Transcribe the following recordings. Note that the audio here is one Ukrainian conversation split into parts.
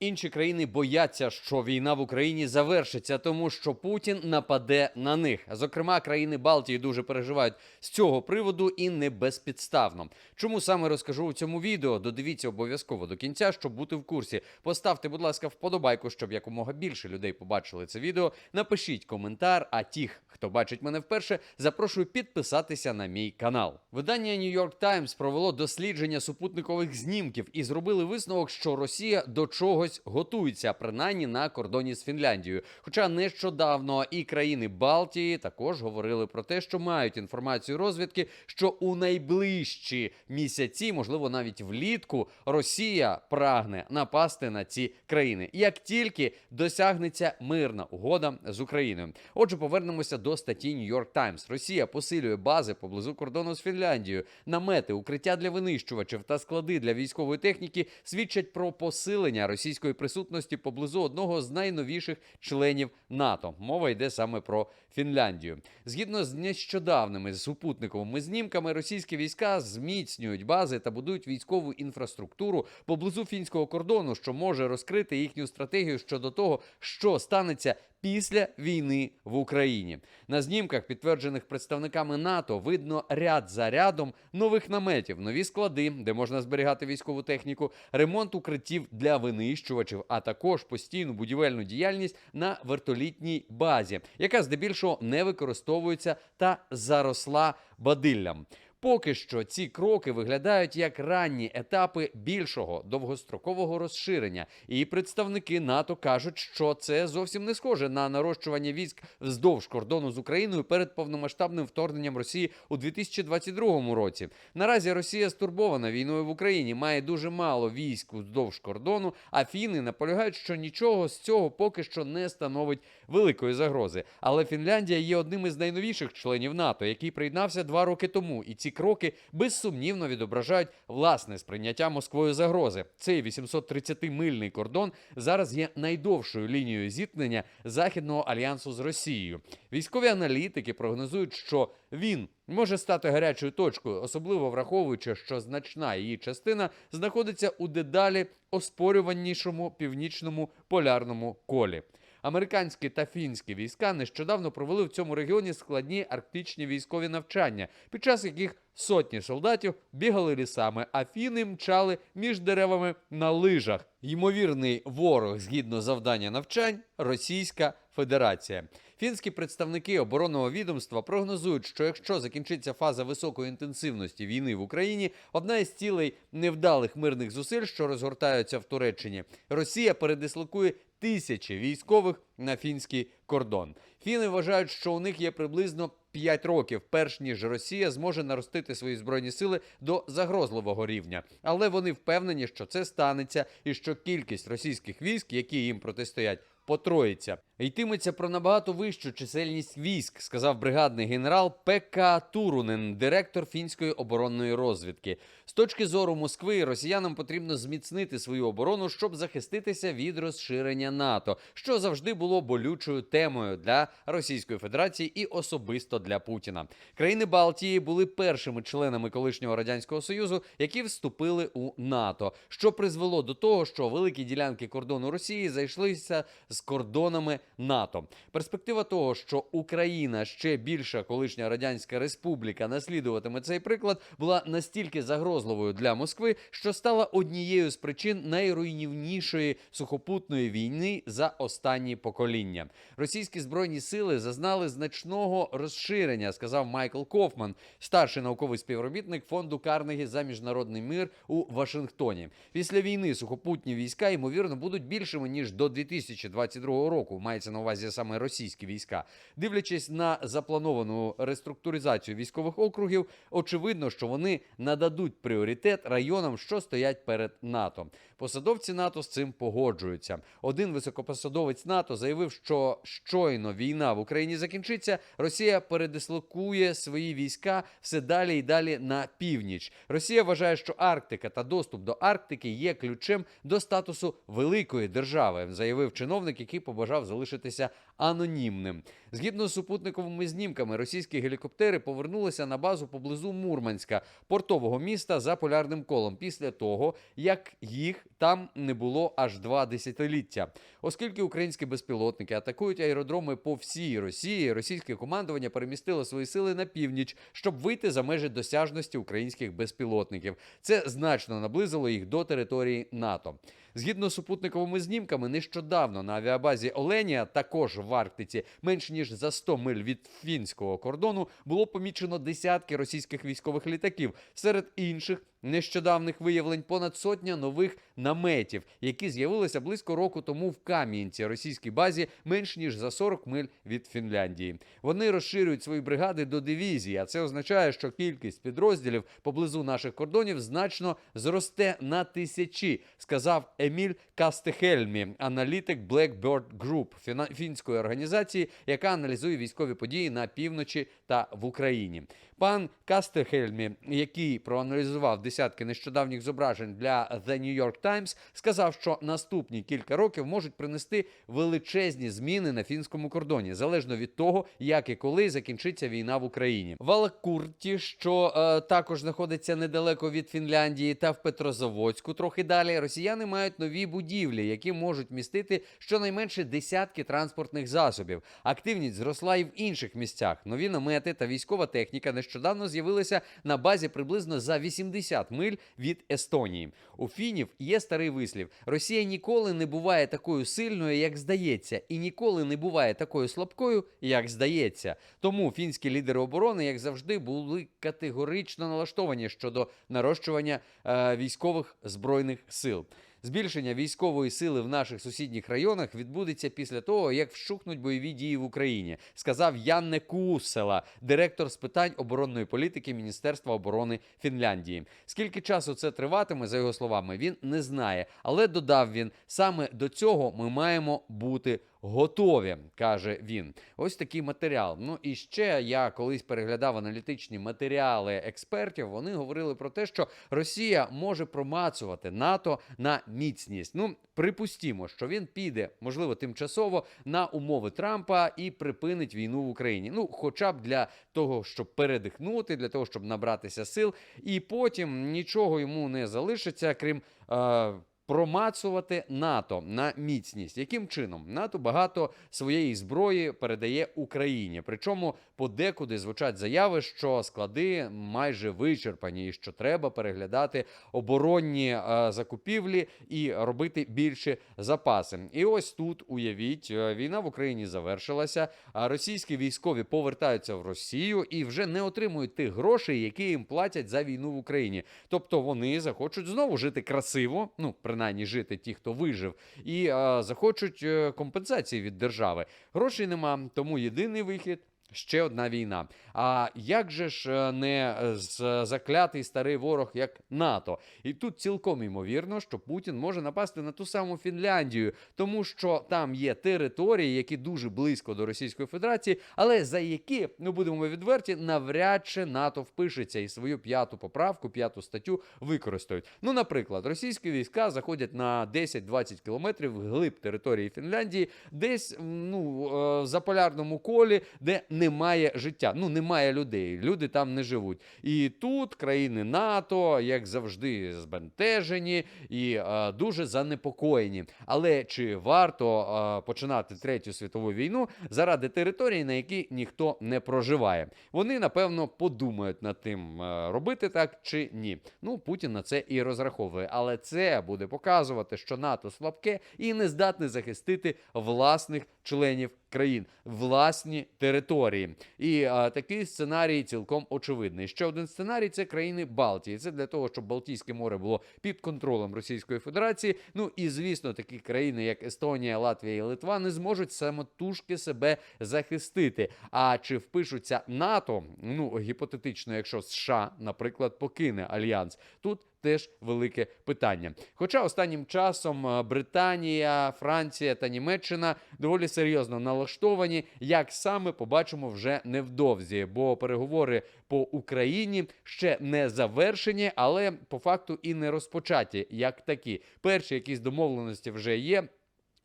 Інші країни бояться, що війна в Україні завершиться, тому що Путін нападе на них. Зокрема, країни Балтії дуже переживають з цього приводу і не безпідставно. Чому саме розкажу у цьому відео? Додивіться обов'язково до кінця, щоб бути в курсі. Поставте, будь ласка, вподобайку, щоб якомога більше людей побачили це відео. Напишіть коментар. А тих, хто бачить мене вперше, запрошую підписатися на мій канал. Видання New York Times провело дослідження супутникових знімків і зробили висновок, що Росія до чогось готується, принаймні на кордоні з Фінляндією. Хоча нещодавно і країни Балтії також говорили про те, що мають інформацію розвідки, що у найближчі місяці, можливо, навіть влітку, Росія прагне напасти на ці країни, як тільки досягнеться мирна угода з Україною. Отже, повернемося до статті New York Times. Росія посилює бази поблизу кордону з Фінляндією. Намети, укриття для винищувачів та склади для військової техніки свідчать про посилення російської присутності поблизу одного з найновіших членів НАТО. Мова йде саме про Фінляндію. Згідно з нещодавними супутниковими знімками, російські війська зміцнюють бази та будують військову інфраструктуру поблизу фінського кордону, що може розкрити їхню стратегію щодо того, що станеться після війни в Україні. На знімках, підтверджених представниками НАТО, видно ряд за рядом нових наметів, нові склади, де можна зберігати військову техніку, ремонт укриттів для винищувачів, а також постійну будівельну діяльність на вертолітній базі, яка здебільшого не використовується та заросла бадиллям. Поки що ці кроки виглядають як ранні етапи більшого довгострокового розширення, і представники НАТО кажуть, що це зовсім не схоже на нарощування військ вздовж кордону з Україною перед повномасштабним вторгненням Росії у 2022 році. Наразі Росія стурбована війною в Україні, має дуже мало військ вздовж кордону. А фіни наполягають, що нічого з цього поки що не становить великої загрози. Але Фінляндія є одним із найновіших членів НАТО, який приєднався два роки тому, і ці кроки безсумнівно відображають власне сприйняття Москвою загрози. Цей 830-мильний кордон зараз є найдовшою лінією зіткнення західного альянсу з Росією. Військові аналітики прогнозують, що він може стати гарячою точкою, особливо враховуючи, що значна її частина знаходиться у дедалі оспорюванішому північному полярному колі. Американські та фінські війська нещодавно провели в цьому регіоні складні арктичні військові навчання, під час яких сотні солдатів бігали лісами, а фіни мчали між деревами на лижах. Ймовірний ворог згідно завдання навчань Російська Федерація. Фінські представники оборонного відомства прогнозують, що якщо закінчиться фаза високої інтенсивності війни в Україні, одна із цілей невдалих мирних зусиль, що розгортаються в Туреччині, Росія передислокує тисячі військових на фінський кордон. Фіни вважають, що у них є приблизно 5 років, перш ніж Росія зможе наростити свої збройні сили до загрозливого рівня. Але вони впевнені, що це станеться, і що кількість російських військ, які їм протистоять, потроїться. Йтиметься про набагато вищу чисельність військ, сказав бригадний генерал Пекка Турунен, директор фінської оборонної розвідки. З точки зору Москви, росіянам потрібно зміцнити свою оборону, щоб захиститися від розширення НАТО, що завжди було болючою темою для Російської Федерації і особисто для Путіна. Країни Балтії були першими членами колишнього радянського союзу, які вступили у НАТО, що призвело до того, що великі ділянки кордону Росії зайшлися з кордонами НАТО. Перспектива того, що Україна ще більша колишня радянська республіка наслідуватиме цей приклад, була настільки загрозливою для Москви, що стала однією з причин найруйнівнішої сухопутної війни за останні покоління. Російські збройні сили зазнали значного розширення, сказав Майкл Кофман, старший науковий співробітник фонду Карнегі за міжнародний мир у Вашингтоні. Після війни сухопутні війська ймовірно будуть більшими ніж до 2022 року. Мається на увазі саме російські війська. Дивлячись на заплановану реструктуризацію військових округів, очевидно, що вони нададуть пріоритет районам, що стоять перед НАТО. Посадовці НАТО з цим погоджуються. Один високопосадовець НАТО заявив, що щойно війна в Україні закінчиться, Росія передислокує свої війська все далі і далі на північ. Росія вважає, що Арктика та доступ до Арктики є ключем до статусу великої держави, заявив чиновник, який побажав залишитися анонімним. Згідно з супутниковими знімками, російські гелікоптери повернулися на базу поблизу Мурманська, портового міста за полярним колом, після того як їх там не було аж два десятиліття. Оскільки українські безпілотники атакують аеродроми по всій Росії, російське командування перемістило свої сили на північ, щоб вийти за межі досяжності українських безпілотників. Це значно наблизило їх до території НАТО. Згідно з супутниковими знімками, нещодавно на авіабазі Оленія, також в Арктиці, менш ніж за 100 миль від фінського кордону, було помічено десятки російських військових літаків. Серед інших нещодавних виявлень понад сотня нових наметів, які з'явилися близько року тому в Кам'янці, російській базі, менш ніж за 40 миль від Фінляндії. Вони розширюють свої бригади до дивізії, а це означає, що кількість підрозділів поблизу наших кордонів значно зросте на тисячі, сказав Еміль Кастехельмі, аналітик Blackbird Group, фінської організації, яка аналізує військові події на півночі та в Україні. Пан Кастехельмі, який проаналізував десятки нещодавніх зображень для The New York Times, сказав, що наступні кілька років можуть принести величезні зміни на фінському кордоні, залежно від того, як і коли закінчиться війна в Україні. В Алакурті, що е, також знаходиться недалеко від Фінляндії, та в Петрозаводську, трохи далі, росіяни мають нові будівлі, які можуть містити щонайменше десятки транспортних засобів. Активність зросла і в інших місцях. Нові намети та військова техніка нещодавно з'явилися на базі приблизно за 80 миль від Естонії. У фінів є старий вислів: Росія ніколи не буває такою сильною, як здається, і ніколи не буває такою слабкою, як здається. Тому фінські лідери оборони, як завжди, були категорично налаштовані щодо нарощування е, військових збройних сил. Збільшення військової сили в наших сусідніх районах відбудеться після того, як вщухнуть бойові дії в Україні, сказав Янне Кусела, директор з питань оборонної політики Міністерства оборони Фінляндії. Скільки часу це триватиме, за його словами, він не знає, але додав він саме до цього ми маємо бути. Готові, каже він. Ось такий матеріал. Ну і ще я колись переглядав аналітичні матеріали експертів. Вони говорили про те, що Росія може промацувати НАТО на міцність. Ну, припустімо, що він піде, можливо, тимчасово на умови Трампа і припинить війну в Україні. Ну, хоча б для того, щоб передихнути, для того, щоб набратися сил, і потім нічого йому не залишиться, крім. Е- Промацувати НАТО на міцність. Яким чином НАТО багато своєї зброї передає Україні? Причому подекуди звучать заяви, що склади майже вичерпані, і що треба переглядати оборонні е, закупівлі і робити більше запаси. І ось тут уявіть, е, війна в Україні завершилася. А російські військові повертаються в Росію і вже не отримують тих грошей, які їм платять за війну в Україні. Тобто вони захочуть знову жити красиво, ну принаймні жити ті, хто вижив, і е, захочуть е, компенсації від держави. Грошей нема, тому єдиний вихід. Ще одна війна. А як же ж е, не е, заклятий старий ворог, як НАТО? І тут цілком ймовірно, що Путін може напасти на ту саму Фінляндію, тому що там є території, які дуже близько до Російської Федерації, але за які, ну будемо відверті, навряд чи НАТО впишеться і свою п'яту поправку, п'яту статтю використають. Ну, наприклад, російські війська заходять на 10-20 кілометрів вглиб території Фінляндії, десь ну, е, в заполярному колі, де немає життя. Ну, немає людей. Люди там не живуть. І тут країни НАТО, як завжди, збентежені і е, дуже занепокоєні. Але чи варто е, починати третю світову війну заради території, на якій ніхто не проживає? Вони напевно подумають над тим, е, робити так чи ні. Ну, Путін на це і розраховує. Але це буде показувати, що НАТО слабке і не здатне захистити власних членів країн, власні території. І а, такий сценарій цілком очевидний. Ще один сценарій це країни Балтії. Це для того, щоб Балтійське море було під контролем Російської Федерації. Ну і звісно, такі країни, як Естонія, Латвія і Литва, не зможуть самотужки себе захистити. А чи впишуться НАТО? Ну гіпотетично, якщо США, наприклад, покине альянс, тут теж велике питання. Хоча останнім часом е, Британія, Франція та Німеччина доволі серйозно налаштовані, як саме побачимо вже невдовзі, бо переговори по Україні ще не завершені, але по факту і не розпочаті як такі. Перші якісь домовленості вже є.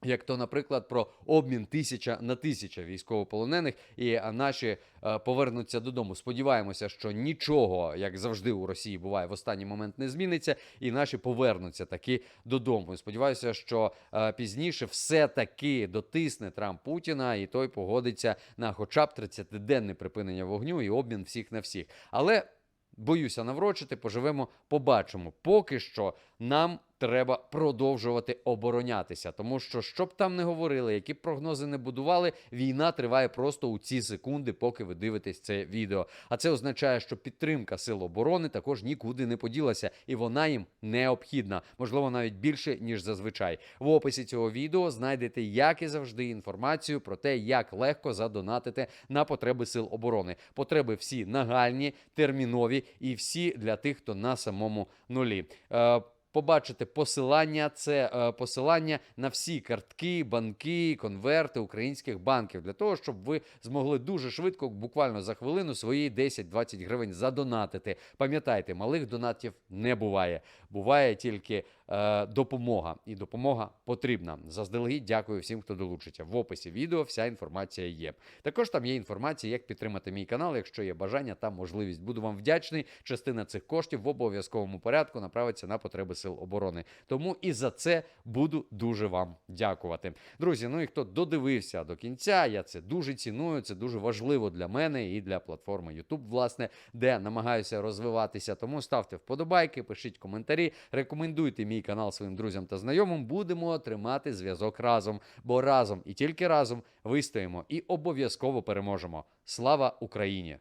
Як то, наприклад, про обмін тисяча на тисяча військовополонених, і наші е, повернуться додому. Сподіваємося, що нічого, як завжди у Росії буває, в останній момент не зміниться, і наші повернуться таки додому. Сподіваюся, що е, пізніше все-таки дотисне Трамп Путіна, і той погодиться на хоча б 30-денне припинення вогню і обмін всіх на всіх. Але боюся наврочити, поживемо, побачимо. Поки що нам треба продовжувати оборонятися, тому що що б там не говорили, які б прогнози не будували, війна триває просто у ці секунди, поки ви дивитесь це відео. А це означає, що підтримка сил оборони також нікуди не поділася, і вона їм необхідна, можливо, навіть більше ніж зазвичай. В описі цього відео знайдете, як і завжди, інформацію про те, як легко задонатити на потреби сил оборони. Потреби всі нагальні, термінові і всі для тих, хто на самому нулі. Побачите посилання, це е, посилання на всі картки, банки, конверти українських банків для того, щоб ви змогли дуже швидко, буквально за хвилину, свої 10-20 гривень задонатити. Пам'ятайте, малих донатів не буває. Буває тільки допомога, і допомога потрібна. Заздалегідь дякую всім, хто долучиться. В описі відео вся інформація є. Також там є інформація, як підтримати мій канал, якщо є бажання та можливість. Буду вам вдячний. Частина цих коштів в обов'язковому порядку направиться на потреби сил оборони. Тому і за це буду дуже вам дякувати. Друзі, ну і хто додивився до кінця, я це дуже ціную. Це дуже важливо для мене і для платформи YouTube, власне, де намагаюся розвиватися. Тому ставте вподобайки, пишіть коментарі, рекомендуйте мій канал своїм друзям та знайомим. Будемо тримати зв'язок разом, бо разом і тільки разом вистоїмо і обов'язково переможемо. Слава Україні!